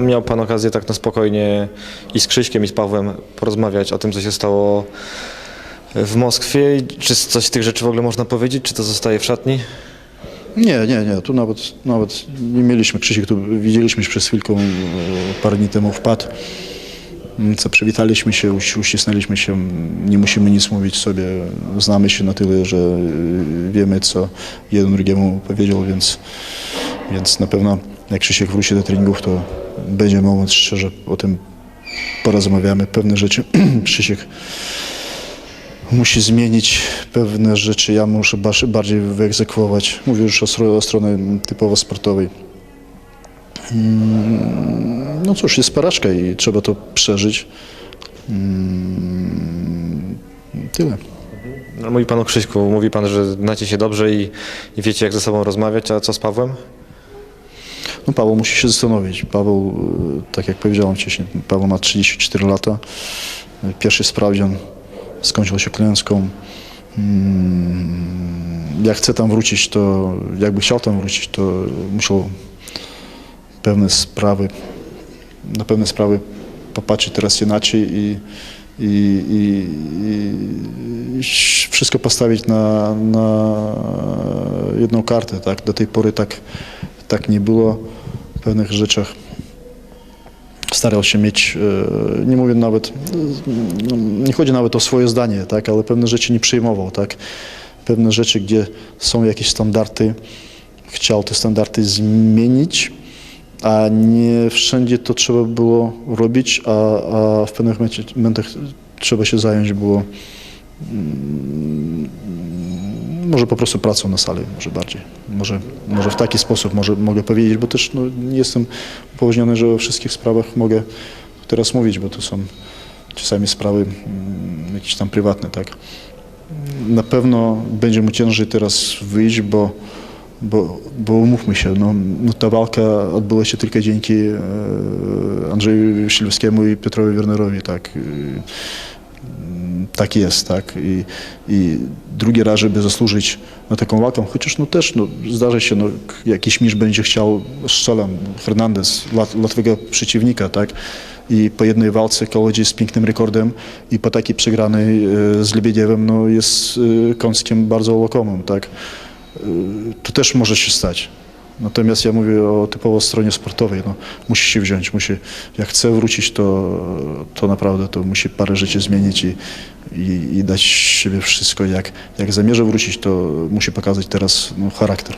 Miał Pan okazję tak na spokojnie i z Krzyśkiem, i z Pawłem porozmawiać o tym, co się stało w Moskwie. Czy coś z tych rzeczy w ogóle można powiedzieć? Czy to zostaje w szatni? Nie, nie, nie, tu nawet, nawet nie mieliśmy, Krzysiek tu widzieliśmy przez chwilkę, e, parę dni temu wpadł, Mm, co przywitaliśmy się, uś- uścisnęliśmy się, nie musimy nic mówić sobie, znamy się na tyle, że e, wiemy, co jeden drugiemu powiedział, więc, więc na pewno jak Krzysiek wróci do treningów, to będzie moment szczerze o tym porozmawiamy, pewne rzeczy Krzysiek musi zmienić pewne rzeczy. Ja muszę bardziej wyegzekwować. Mówię już o, o stronie typowo sportowej. Mm, No cóż, jest porażka i trzeba to przeżyć. Mm, Tyle. No, Mówi Pan o Krzyśku, mówi Pan, że znacie się dobrze i, i wiecie, jak ze sobą rozmawiać, a co z Pawłem? No Paweł musi się zastanowić. Paweł, e, tak jak powiedziałem wcześniej, Paweł ma 34 lata. E, Pierwszy sprawdzian skończył się klęską. Mm, Jak chce tam wrócić, to jakby chciał tam wrócić, to musiał pewne sprawy, na pewne sprawy popatrzeć teraz inaczej i, i, i, i wszystko postawić na, na jedną kartę. Tak? Do tej pory tak, tak nie było pewnych rzeczach. Starał się mieć, e, nie mówię nawet, no, nie chodzi nawet o swoje zdanie, tak? ale pewne rzeczy nie przyjmował. Tak? Pewne rzeczy, gdzie są jakieś standardy, chciał te standardy zmienić, a nie wszędzie to trzeba było robić, a, a w pewnych momentach trzeba się zająć było mm, może po prostu pracą na sali, może bardziej. Może, może w taki sposób może, mogę powiedzieć, bo też no, nie jestem upoważniony, że o wszystkich sprawach mogę teraz mówić, bo to są czasami sprawy mm, jakieś tam prywatne, tak. Na pewno będzie mu ciężej teraz wyjść, bo, bo, bo umówmy się, no, no ta walka odbyła się tylko dzięki e, Andrzeju Silwskiemu i Piotrowi Wernerowi, tak. E, tak jest, tak. I, I drugi raz, żeby zasłużyć na taką walkę, chociaż no też no, zdarzy się, no, jakiś mistrz będzie chciał strzelam, Hernandez, lat, przeciwnika, tak. I po jednej walce Kolodzi z pięknym rekordem i po takiej przegranej e, z Lebiediewem no, jest e, kąskiem bardzo łokomym, tak. E, to też może się stać. Natomiast ja mówię o typowo stronie sportowej. No, musi się wziąć, musi, jak chce wrócić, to, to naprawdę to musi parę rzeczy zmienić i, i, i dać siebie wszystko. Jak, jak zamierza wrócić, to musi pokazać teraz no, charakter.